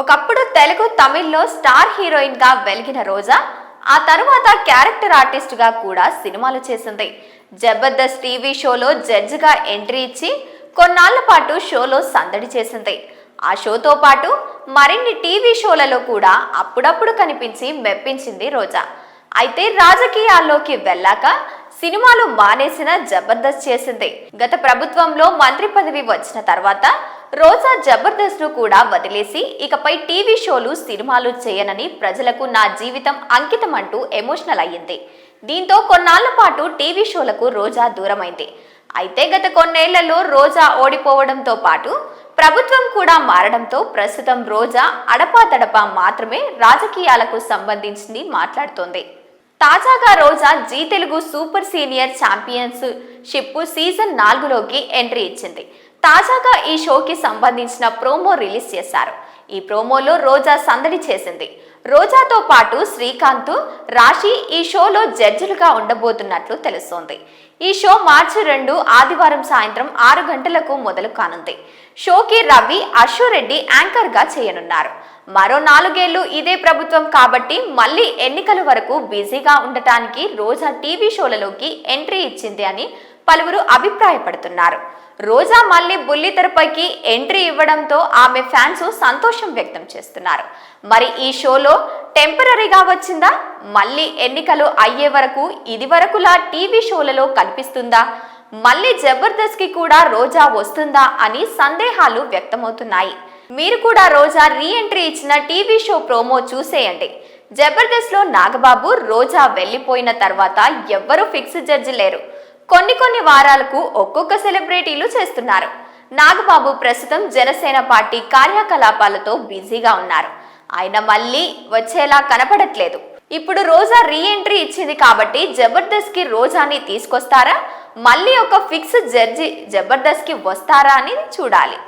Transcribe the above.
ఒకప్పుడు తెలుగు తమిళ్ళో స్టార్ హీరోయిన్గా వెలిగిన రోజా ఆ తరువాత క్యారెక్టర్ ఆర్టిస్ట్గా కూడా సినిమాలు చేసింది. జబర్దస్త్ టీవీ షోలో జడ్జిగా ఎంట్రీ ఇచ్చి కొన్నాళ్ళ పాటు షోలో సందడి చేసింది. ఆ షోతో పాటు మరిన్ని టీవీ షోలలో కూడా అప్పుడప్పుడు కనిపించి మెప్పించింది రోజా. అయితే రాజకీయాల్లోకి వెళ్ళాక సినిమాలు మానేసిన జబర్దస్త్ చేసింది. గత ప్రభుత్వంలో మంత్రి పదవి వచ్చిన తర్వాత రోజా జబర్దస్త్ను కూడా వదిలేసి ఇకపై టీవీ షోలు సినిమాలు చేయనని ప్రజలకు నా జీవితం అంకితం అంటూ ఎమోషనల్ అయ్యింది. దీంతో కొన్నాళ్ళ పాటు టీవీ షోలకు రోజా దూరమైంది. అయితే గత కొన్నేళ్ళలో రోజా ఓడిపోవడంతో పాటు ప్రభుత్వం కూడా మారడంతో ప్రస్తుతం రోజా అడపాతడపా మాత్రమే రాజకీయాలకు సంబంధించింది మాట్లాడుతోంది. తాజాగా Roja Zee Telugu super senior championship season నాలుగులోకి entry ఇచ్చింది. తాజాగా ఈ షోకి సంబంధించిన ప్రోమో రిలీజ్ చేశారు. ఈ ప్రోమోలో రోజా సందడి చేసింది. రోజాతో పాటు శ్రీకాంత్ రాశి ఈ షోలో జడ్జిలుగా ఉండబోతున్నట్లు తెలుస్తోంది. ఈ షో మార్చి రెండు ఆదివారం సాయంత్రం ఆరు గంటలకు మొదలు కానుంది. షోకి రవి అశ్వరెడ్డి యాంకర్గా చేయనున్నారు. మరో నాలుగేళ్ళు ఇదే ప్రభుత్వం కాబట్టి మళ్ళీ ఎన్నికల వరకు బిజీగా ఉండటానికి రోజా టీవీ షోలలోకి ఎంట్రీ ఇచ్చింది అని పలువురు అభిప్రాయపడుతున్నారు. రోజా మళ్ళీ బుల్లితెరపైకి ఎంట్రీ ఇవ్వడంతో ఆమె ఫ్యాన్స్ సంతోషం వ్యక్తం చేస్తున్నారు. మరి ఈ షోలో టెంపరీగా వచ్చిందా? మళ్ళీ ఎన్నికలు అయ్యే వరకు ఇది వరకులా టీవీ షోలలో కనిపిస్తుందా? మళ్ళీ జబర్దస్త్కి కూడా రోజా వస్తుందా అని సందేహాలు వ్యక్తమవుతున్నాయి. మీరు కూడా రోజా రీ ఎంట్రీ ఇచ్చిన టీవీ షో ప్రోమో చూసేయండి. జబర్దస్త్లో నాగబాబు రోజా వెళ్ళిపోయిన తర్వాత ఎవ్వరూ ఫిక్స్ జడ్జి లేరు. కొన్ని కొన్ని వారాలకు ఒక్కొక్క సెలబ్రిటీలు చేస్తున్నారు. నాగబాబు ప్రస్తుతం జనసేన పార్టీ కార్యకలాపాలతో బిజీగా ఉన్నారు. ఆయన మళ్ళీ వచ్చేలా కనపడట్లేదు. ఇప్పుడు రోజా రీ ఎంట్రీ ఇచ్చింది కాబట్టి జబర్దస్త్కి రోజాని తీసుకొస్తారా? మళ్ళీ ఒక ఫిక్స్ జడ్జి జబర్దస్త్కి వస్తారా అని చూడాలి.